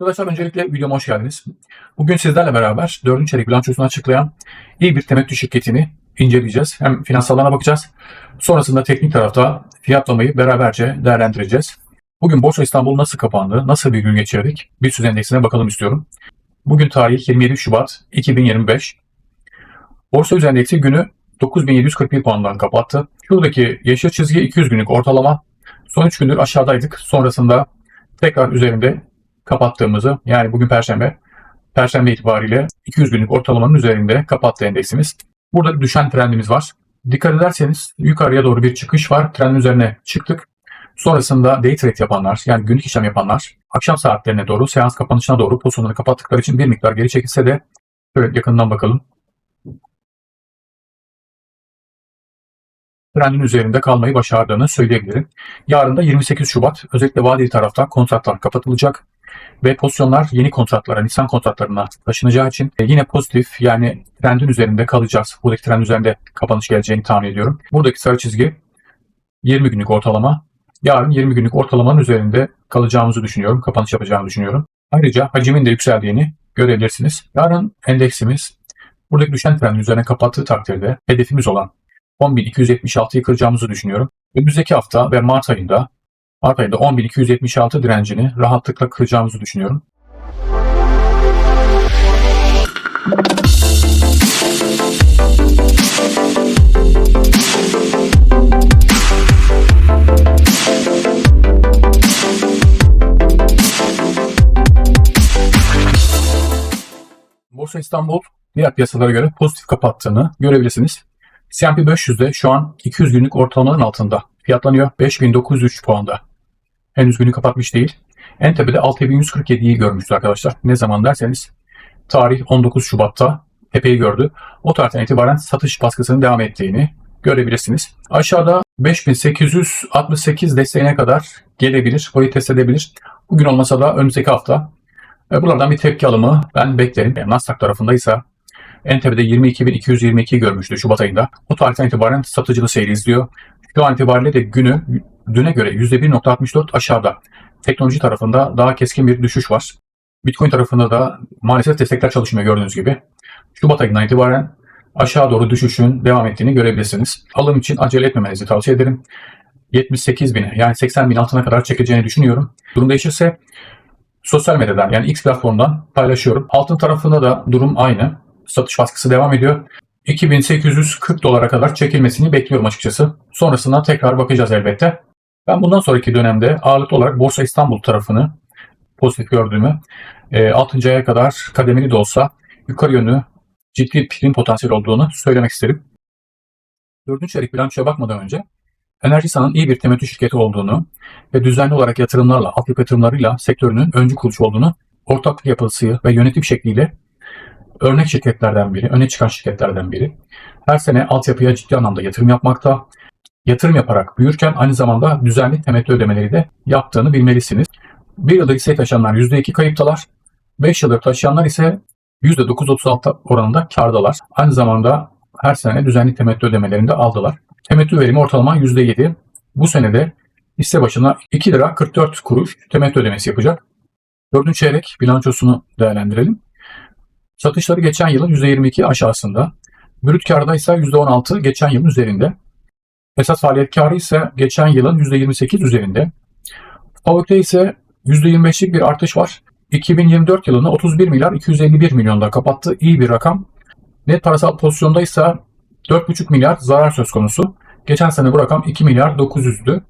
Arkadaşlar öncelikle videoma hoş geldiniz. Bugün sizlerle beraber 4. çeyrek bilançosunu açıklayan iyi bir temettü şirketini inceleyeceğiz. Hem finansallarına bakacağız. Sonrasında teknik tarafta fiyatlamayı beraberce değerlendireceğiz. Bugün Borsa İstanbul nasıl kapandı, nasıl bir gün geçirdik? Bir süz endeksine bakalım istiyorum. Bugün tarih 27 Şubat 2025. Borsa Endeksi günü 9741 puandan kapattı. Şuradaki yeşil çizgi 200 günlük ortalama. Son 3 gündür aşağıdaydık. Sonrasında tekrar üzerinde kapattığımızı yani bugün Perşembe, Perşembe itibariyle 200 günlük ortalamanın üzerinde kapattı endeksimiz. Burada bir düşen trendimiz var. Dikkat ederseniz yukarıya doğru bir çıkış var. Trendin üzerine çıktık. Sonrasında day trade yapanlar yani günlük işlem yapanlar akşam saatlerine doğru seans kapanışına doğru pozisyonları kapattıkları için bir miktar geri çekilse de şöyle yakından bakalım. trendin üzerinde kalmayı başardığını söyleyebilirim. Yarın da 28 Şubat özellikle vadeli tarafta kontratlar kapatılacak ve pozisyonlar yeni kontratlara, Nisan kontratlarına taşınacağı için e, yine pozitif yani trendin üzerinde kalacağız. Buradaki trend üzerinde kapanış geleceğini tahmin ediyorum. Buradaki sarı çizgi 20 günlük ortalama. Yarın 20 günlük ortalamanın üzerinde kalacağımızı düşünüyorum. Kapanış yapacağımı düşünüyorum. Ayrıca hacimin de yükseldiğini görebilirsiniz. Yarın endeksimiz buradaki düşen trendin üzerine kapattığı takdirde hedefimiz olan 10.276'yı kıracağımızı düşünüyorum. Önümüzdeki hafta ve Mart ayında Mart ayında 10.276 direncini rahatlıkla kıracağımızı düşünüyorum. Borsa İstanbul diğer piyasalara göre pozitif kapattığını görebilirsiniz. S&P 500'de şu an 200 günlük ortalamanın altında fiyatlanıyor. 5903 puanda. Henüz günü kapatmış değil. En tepede 6147'yi görmüştü arkadaşlar. Ne zaman derseniz tarih 19 Şubat'ta tepeyi gördü. O tarihten itibaren satış baskısının devam ettiğini görebilirsiniz. Aşağıda 5868 desteğine kadar gelebilir. Burayı test edebilir. Bugün olmasa da önümüzdeki hafta. Ve buralardan bir tepki alımı ben beklerim. Yani Nasdaq tarafındaysa en tepede 22.222 görmüştü Şubat ayında. O tarihten itibaren satıcılı seyri izliyor. Şu an itibariyle de günü düne göre %1.64 aşağıda. Teknoloji tarafında daha keskin bir düşüş var. Bitcoin tarafında da maalesef destekler çalışmıyor gördüğünüz gibi. Şubat ayından itibaren aşağı doğru düşüşün devam ettiğini görebilirsiniz. Alım için acele etmemenizi tavsiye ederim. 78 bin yani 80 bin altına kadar çekeceğini düşünüyorum. Durum değişirse sosyal medyadan yani X platformundan paylaşıyorum. Altın tarafında da durum aynı satış baskısı devam ediyor. 2840 dolara kadar çekilmesini bekliyorum açıkçası. Sonrasında tekrar bakacağız elbette. Ben bundan sonraki dönemde ağırlıklı olarak Borsa İstanbul tarafını pozitif gördüğümü 6. aya kadar kademeli de olsa yukarı yönlü ciddi prim potansiyel olduğunu söylemek isterim. 4. çeyrek bilançoya bakmadan önce Enerjisa'nın iyi bir temettü şirketi olduğunu ve düzenli olarak yatırımlarla, altyapı yatırımlarıyla sektörünün öncü kuruluş olduğunu, ortaklık yapısı ve yönetim şekliyle örnek şirketlerden biri, öne çıkan şirketlerden biri. Her sene altyapıya ciddi anlamda yatırım yapmakta. Yatırım yaparak büyürken aynı zamanda düzenli temettü ödemeleri de yaptığını bilmelisiniz. Bir yılda hisse taşıyanlar %2 kayıptalar. 5 yıldır taşıyanlar ise %9.36 oranında kardalar. Aynı zamanda her sene düzenli temettü ödemelerini de aldılar. Temettü verimi ortalama %7. Bu senede hisse başına 2 lira 44 kuruş temettü ödemesi yapacak. Dördüncü çeyrek bilançosunu değerlendirelim. Satışları geçen yılın %22 aşağısında. Brüt karda ise %16 geçen yılın üzerinde. Esas faaliyet karı ise geçen yılın %28 üzerinde. FAVÖK'te ise %25'lik bir artış var. 2024 yılını 31 milyar 251 milyonda kapattı. İyi bir rakam. Net parasal pozisyonda ise 4,5 milyar zarar söz konusu. Geçen sene bu rakam 2 milyar 900'dü.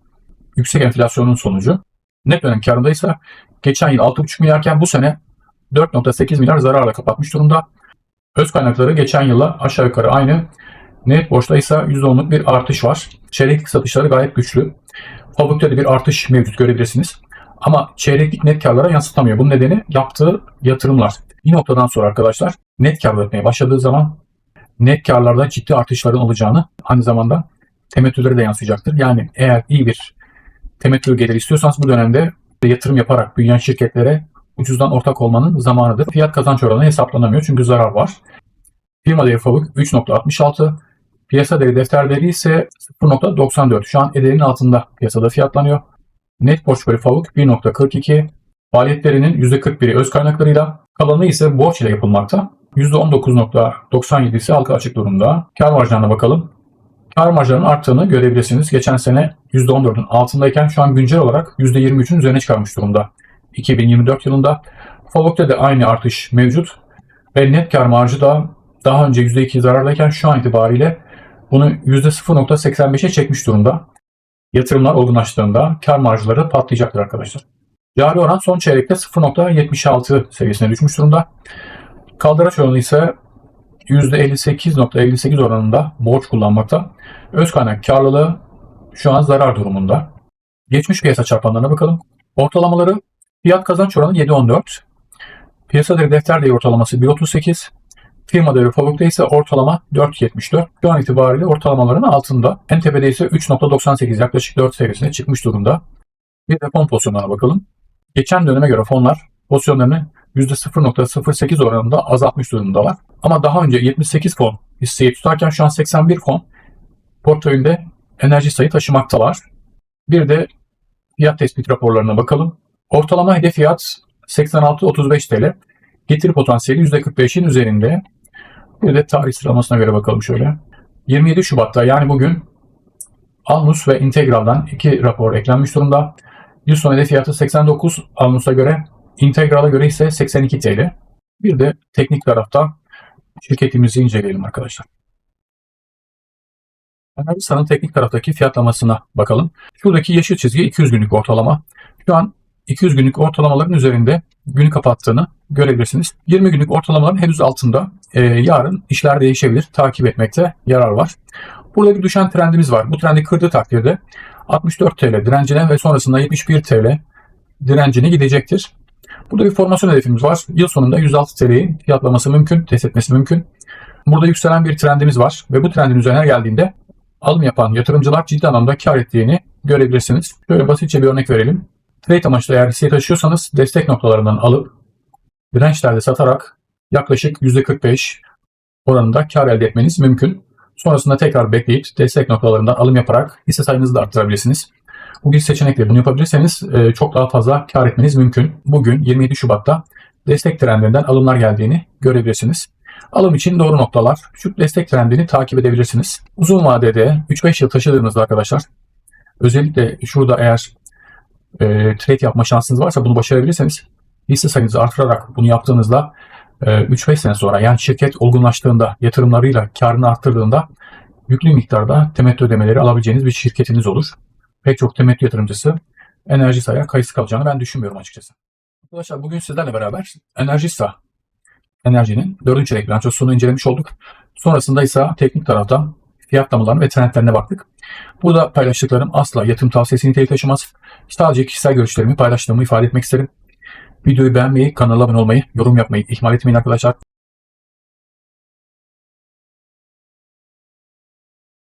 Yüksek enflasyonun sonucu. Net dönem karında ise geçen yıl 6,5 milyarken bu sene 4.8 milyar zararla kapatmış durumda. Öz kaynakları geçen yıla aşağı yukarı aynı. Net borçta ise %10'luk bir artış var. Çeyreklik satışları gayet güçlü. Fabükte de bir artış mevcut görebilirsiniz. Ama çeyreklik net karlara yansıtamıyor. Bunun nedeni yaptığı yatırımlar. Bir noktadan sonra arkadaşlar net kar üretmeye başladığı zaman net karlarda ciddi artışların olacağını aynı zamanda temettülere de yansıyacaktır. Yani eğer iyi bir temettül gelir istiyorsanız bu dönemde yatırım yaparak büyüyen şirketlere ucuzdan ortak olmanın zamanıdır. Fiyat kazanç oranı hesaplanamıyor çünkü zarar var. Firma değeri FAVÖK 3.66, piyasa değeri defter değeri ise 0.94. Şu an ederin altında piyasada fiyatlanıyor. Net portföy FAVÖK 1.42, Faaliyetlerinin %41'i öz kaynaklarıyla, kalanı ise borç ile yapılmakta. %19.97 ise halka açık durumda. Kar marjlarına bakalım. Kar marjlarının arttığını görebilirsiniz. Geçen sene %14'ün altındayken şu an güncel olarak %23'ün üzerine çıkarmış durumda. 2024 yılında Favok'ta da aynı artış mevcut ve net kar marjı da daha önce %2 zarardayken şu an itibariyle bunu %0.85'e çekmiş durumda. Yatırımlar olgunlaştığında kar marjları patlayacaktır arkadaşlar. Cari oran son çeyrekte 0.76 seviyesine düşmüş durumda. Kaldıraç oranı ise %58.58 oranında borç kullanmakta. Öz kaynak karlılığı şu an zarar durumunda. Geçmiş piyasa çarpanlarına bakalım. Ortalamaları fiyat kazanç oranı 7.14. Piyasa değeri defter değeri ortalaması 1.38. Firma değeri Favuk'ta ise ortalama 4.74. Şu an itibariyle ortalamaların altında. En tepede ise 3.98 yaklaşık 4 seviyesine çıkmış durumda. Bir de fon pozisyonlarına bakalım. Geçen döneme göre fonlar pozisyonlarını %0.08 oranında azaltmış durumdalar. Ama daha önce 78 fon hisseyi tutarken şu an 81 fon portföyünde enerji sayı taşımaktalar. Bir de fiyat tespit raporlarına bakalım. Ortalama hedef fiyat 86.35 TL. Getiri potansiyeli %45'in üzerinde. Bir de tarih sıralamasına göre bakalım şöyle. 27 Şubat'ta yani bugün Alnus ve Integral'dan iki rapor eklenmiş durumda. Yıl sonu hedef fiyatı 89 Alnus'a göre, Integral'a göre ise 82 TL. Bir de teknik tarafta şirketimizi inceleyelim arkadaşlar. Analisa'nın teknik taraftaki fiyatlamasına bakalım. Şuradaki yeşil çizgi 200 günlük ortalama. Şu an 200 günlük ortalamaların üzerinde günü kapattığını görebilirsiniz. 20 günlük ortalamaların henüz altında. Ee, yarın işler değişebilir. Takip etmekte yarar var. Burada bir düşen trendimiz var. Bu trendi kırdığı takdirde 64 TL direncine ve sonrasında 71 TL direncine gidecektir. Burada bir formasyon hedefimiz var. Yıl sonunda 106 TL'yi fiyatlaması mümkün, test etmesi mümkün. Burada yükselen bir trendimiz var ve bu trendin üzerine geldiğinde alım yapan yatırımcılar ciddi anlamda kar ettiğini görebilirsiniz. Şöyle basitçe bir örnek verelim. Trade amaçlı eğer hisse taşıyorsanız destek noktalarından alıp dirençlerde satarak yaklaşık %45 oranında kar elde etmeniz mümkün. Sonrasında tekrar bekleyip destek noktalarından alım yaparak hisse sayınızı da arttırabilirsiniz. Bu bir seçenekle bunu yapabilirseniz e, çok daha fazla kar etmeniz mümkün. Bugün 27 Şubat'ta destek trendlerinden alımlar geldiğini görebilirsiniz. Alım için doğru noktalar. Şu destek trendini takip edebilirsiniz. Uzun vadede 3-5 yıl taşıdığınızda arkadaşlar özellikle şurada eğer e, trade yapma şansınız varsa bunu başarabilirseniz hisse sayınızı artırarak bunu yaptığınızda e, 3-5 sene sonra yani şirket olgunlaştığında yatırımlarıyla karını arttırdığında yüklü miktarda temettü ödemeleri alabileceğiniz bir şirketiniz olur. Pek çok temettü yatırımcısı enerji sayar kayıtsız kalacağını ben düşünmüyorum açıkçası. Arkadaşlar bugün sizlerle beraber Enerjisa enerjinin 4. çeyrek bilançosunu incelemiş olduk. Sonrasında ise teknik taraftan fiyatlamalarına ve trendlerine baktık. Burada paylaştıklarım asla yatırım tavsiyesi niteliği taşımaz. Sadece kişisel görüşlerimi paylaştığımı ifade etmek isterim. Videoyu beğenmeyi, kanala abone olmayı, yorum yapmayı ihmal etmeyin arkadaşlar.